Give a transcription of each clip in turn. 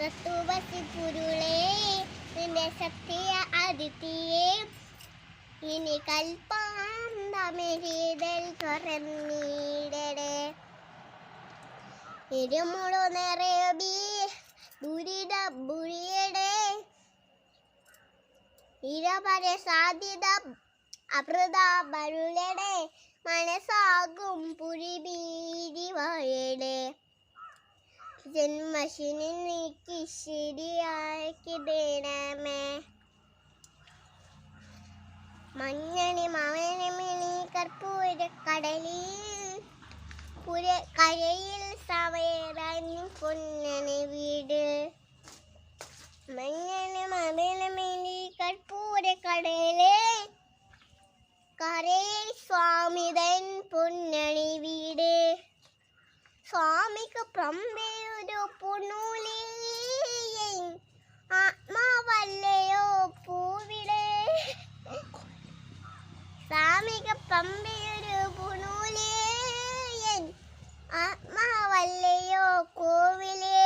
വീടടേ തത്തുവസി പുരുളേ നിന്റെ ശക്തിയ അതിഥിയെ. ഇനി കൽപ്പാന്തമെരിതൽ തുറന്നീടേ ഇരുമുളു നിറയബി ദുരിത ബുരിയടേ. ഇരപര സാധ്യത അമൃത ബരുളടെ. മനസ്സാകും പുരിബീരി ജന്മശിനി നീക്കി ശരിയാക്കിടണമേ മഞ്ഞണി മവനമിണി കർപ്പൂര കടലിൽ പുര കരയിൽ സവയറഞ്ഞു പൊന്നണി വീട്. മഞ്ഞണി മവനമിണി കർപ്പൂര കടലിൽ കരയിൽ സ്വാമിതൻ പൊന്നണി വീട്. സ്വാമിക്ക് പമ്പയൊരു പുണൂലി ആത്മാവല്ലയോ പൂവിടേ? സാമിക പമ്പയൊരു പുണൂലി ആത്മാവല്ലയോ കോവിലേ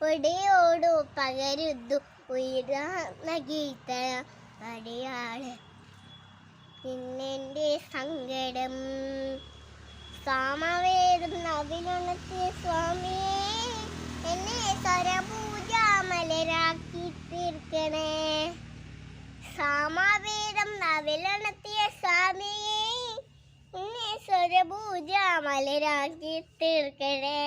ഒടിയോടു പകരുന്നു ഉയർന്ന ഗീതന അടിയാൾ. പിന്നെന്റെ സങ്കടം സാമവേദം സ്വാമിയെ മലരാക്കി തീർക്കണേ.